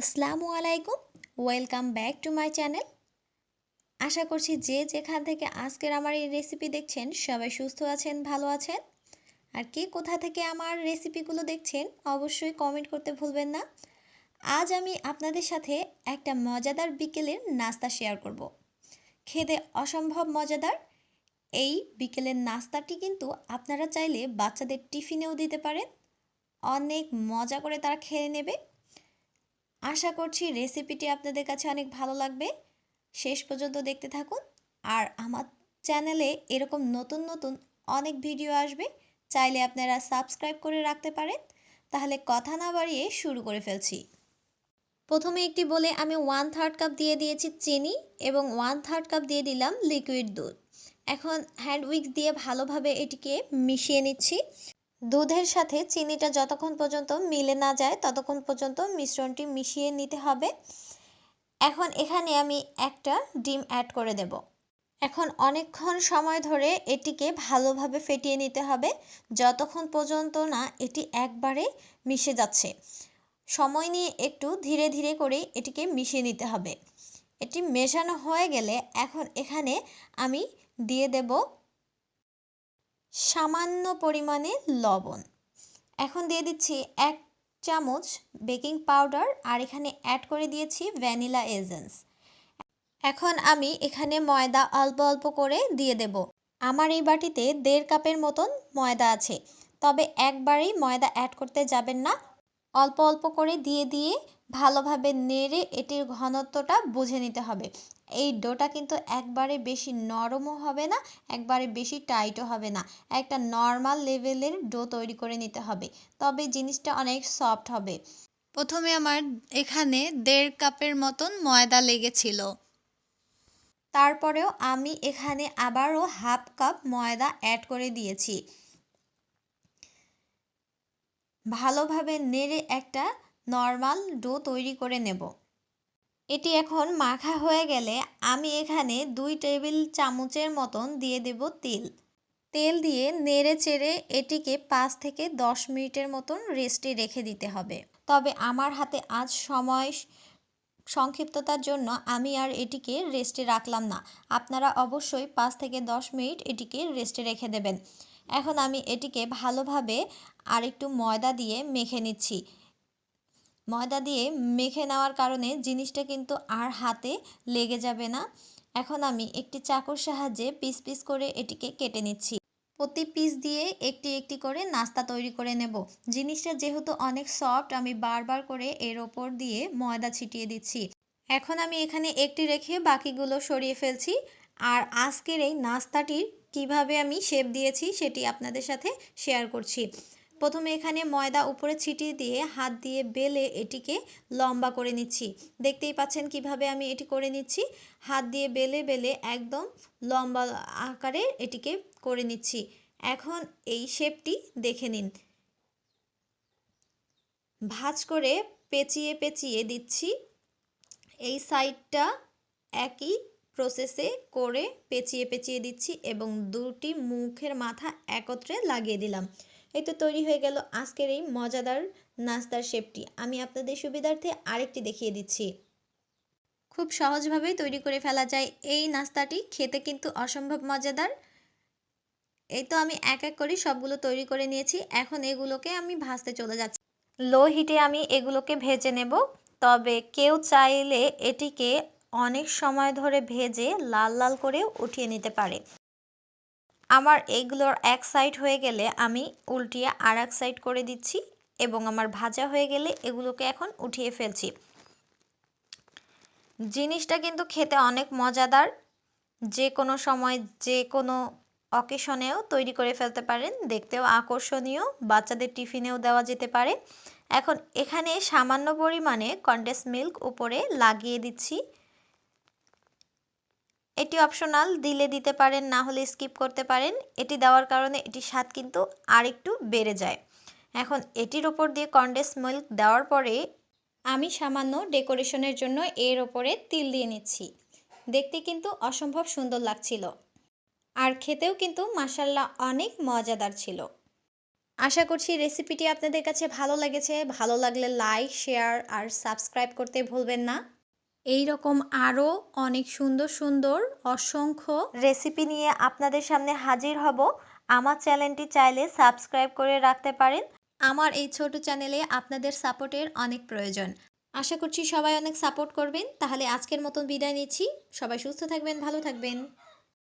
আসসালামু আলাইকুম, welcome back to my channel. আশা করছি যে যেখান থেকে আজকের আমার এই রেসিপি দেখছেন, সবাই সুস্থ আছেন, ভালো আছেন। আর কে কোথা থেকে আমার রেসিপিগুলো দেখছেন, অবশ্যই কমেন্ট করতে ভুলবেন না। আজ আমি আপনাদের সাথে একটা মজাদার বিকেলের নাস্তা শেয়ার করব। খেতে অসম্ভব মজাদার। এই বিকেলের নাস্তাটি কিন্তু আপনারা চাইলে বাচ্চাদের টিফিনেও দিতে পারেন। অনেক মজা করে তারা খেয়ে নেবে। আশা করছি রেসিপিটি আপনাদের কাছে অনেক ভালো লাগবে। শেষ পর্যন্ত দেখতে থাকুন। আর আমার চ্যানেলে এরকম নতুন নতুন অনেক ভিডিও আসবে। চাইলে আপনারা সাবস্ক্রাইব করে রাখতে পারেন। তাহলে কথা না বাড়িয়ে শুরু করে ফেলছি। প্রথমে একটি বলে আমি ওয়ান থার্ড কাপ দিয়ে দিয়েছি চিনি এবং ওয়ান থার্ড কাপ দিয়ে দিলাম লিকুইড দুধ। এখন হ্যান্ড উইক্স দিয়ে ভালোভাবে এটিকে মিশিয়ে নিচ্ছি। দুধের সাথে চিনিটা যতক্ষণ পর্যন্ত মিলে না যায়, ততক্ষণ পর্যন্ত মিশ্রণটি মিশিয়ে নিতে হবে। এখন এখানে আমি একটা ডিম অ্যাড করে দেব। এখন অনেকক্ষণ সময় ধরে এটিকে ভালোভাবে ফেটিয়ে নিতে হবে। যতক্ষণ পর্যন্ত না এটি একবারে মিশে যাচ্ছে, সময় নিয়ে একটু ধীরে ধীরে করে এটিকে মিশিয়ে নিতে হবে। এটি মেশানো হয়ে গেলে এখন এখানে আমি দিয়ে দেব সামান্য পরিমাণে লবণ। এখন দিয়ে দিচ্ছি এক চামচ বেকিং পাউডার আর এখানে অ্যাড করে দিয়েছি ভ্যানিলা এজেন্স এখন আমি এখানে ময়দা অল্প অল্প করে দিয়ে দেব। আমার এই বাটিতে দেড় কাপের মতন ময়দা আছে, তবে একবারেই ময়দা অ্যাড করতে যাবেন না। অল্প অল্প করে দিয়ে দিয়ে ভালোভাবে নেড়ে এটির ঘনত্বটা বুঝে নিতে হবে। এই ডোটা কিন্তু একবারে বেশি নরমও হবে না, একবারে বেশি টাইটও হবে না। একটা নর্মাল লেভেলের ডো তৈরি করে নিতে হবে। তবে জিনিসটা অনেক সফট হবে। প্রথমে আমার এখানে দেড় কাপের মতন ময়দা লেগেছিল। তারপরেও আমি এখানে আবারও হাফ কাপ ময়দা অ্যাড করে দিয়েছি। ভালোভাবে নেড়ে একটা নর্মাল ডো তৈরি করে নেব। এটি এখন মাখা হয়ে গেলে আমি এখানে দুই টেবিল চামচের মতন দিয়ে দেব তেল। তেল দিয়ে নেড়ে চেড়ে এটিকে পাঁচ থেকে দশ মিনিটের মতন রেস্টে রেখে দিতে হবে। তবে আমার হাতে আজ সময় সংক্ষিপ্ততার জন্য আমি আর এটিকে রেস্টে রাখলাম না। আপনারা অবশ্যই পাঁচ থেকে দশ মিনিট এটিকে রেস্টে রেখে দেবেন। এখন আমি এটিকে ভালোভাবে আর একটু ময়দা দিয়ে মেখে নিচ্ছি। ময়দা দিয়ে মেখে নেওয়ার কারণে জিনিসটা কিন্তু আর হাতে লেগে যাবে না। এখন আমি একটি চাকুর সাহায্যে পিস পিস করে এটিকে কেটে নিচ্ছি। প্রতি পিস দিয়ে একটি একটি করে নাস্তা তৈরি করে নেব। জিনিসটা যেহেতু অনেক সফট, আমি বারবার করে এর ওপর দিয়ে ময়দা ছিটিয়ে দিচ্ছি। এখন আমি এখানে একটি রেখে বাকিগুলো সরিয়ে ফেলছি। আর আজকের এই নাস্তাটির কীভাবে আমি শেপ দিয়েছি সেটি আপনাদের সাথে শেয়ার করছি। প্রথমে এখানে ময়দা উপরে ছিটিয়ে দিয়ে হাত দিয়ে বেলে এটিকে লম্বা করে নিচ্ছি। দেখতেই পাচ্ছেন কীভাবে আমি এটি করে নিচ্ছি। হাত দিয়ে বেলে বেলে একদম লম্বা আকারে এটিকে করে নিচ্ছি। এখন এই শেপটি দেখে নিন। ভাজ করে পেঁচিয়ে পেঁচিয়ে দিচ্ছি। এই সাইডটা একই প্রসেসে করে পেঁচিয়ে পেঁচিয়ে দিচ্ছি এবং দুটি মুখের মাথা একত্রে লাগিয়ে দিলাম। এই তো তৈরি হয়ে গেল আজকের এই মজাদার নাস্তার শেপটি। আমি আপনাদের সুবিধার্থে আরেকটি দেখিয়ে দিচ্ছি। খুব সহজভাবেই তৈরি করে ফেলা যায় এই নাস্তাটি। খেতে কিন্তু অসম্ভব মজাদার। এই তো আমি এক এক করে সবগুলো তৈরি করে নিয়েছি। এখন এগুলোকে আমি ভাজতে চলে যাচ্ছি। লো হিটে আমি এগুলোকে ভেজে নেব। তবে কেউ চাইলে এটিকে অনেক সময় ধরে ভেজে লাল লাল করে উঠিয়ে নিতে পারে। আমার এগুলোর এক সাইড হয়ে গেলে আমি উল্টিয়ে আর এক সাইড করে দিচ্ছি এবং আমার ভাজা হয়ে গেলে এগুলোকে এখন উঠিয়ে ফেলছি। জিনিসটা কিন্তু খেতে অনেক মজাদার। যে কোনো সময় যে কোনো অকেশনেও তৈরি করে ফেলতে পারেন। দেখতেও আকর্ষণীয়। বাচ্চাদের টিফিনেও দেওয়া যেতে পারে। এখন এখানে সামান্য পরিমাণে কন্ডেন্স মিল্ক উপরে লাগিয়ে দিচ্ছি। এটি অপশনাল, দিলে দিতে পারেন, না হলে স্কিপ করতে পারেন। এটি দেওয়ার কারণে এটি স্বাদ কিন্তু আরেকটু বেড়ে যায়। এখন এটির ওপর দিয়ে কন্ডেন্স মিল্ক দেওয়ার পরে আমি সামান্য ডেকোরেশনের জন্য এর ওপরে তিল দিয়ে নিচ্ছি। দেখতে কিন্তু অসম্ভব সুন্দর লাগছিল। আর খেতেও কিন্তু মাসাল্লা অনেক মজাদার ছিল। আশা করছি রেসিপিটি আপনাদের কাছে ভালো লেগেছে। ভালো লাগলে লাইক, শেয়ার আর সাবস্ক্রাইব করতে ভুলবেন না। এই রকম আরও অনেক সুন্দর সুন্দর, অসংখ্য রেসিপি নিয়ে আপনাদের সামনে হাজির হব। আমার চ্যানেলটি চাইলে সাবস্ক্রাইব করে রাখতে পারেন। আমার এই ছোট চ্যানেলে আপনাদের সাপোর্টের অনেক প্রয়োজন। আশা করছি সবাই অনেক সাপোর্ট করবেন। তাহলে আজকের মতন বিদায় নিচ্ছি। সবাই সুস্থ থাকবেন, ভালো থাকবেন।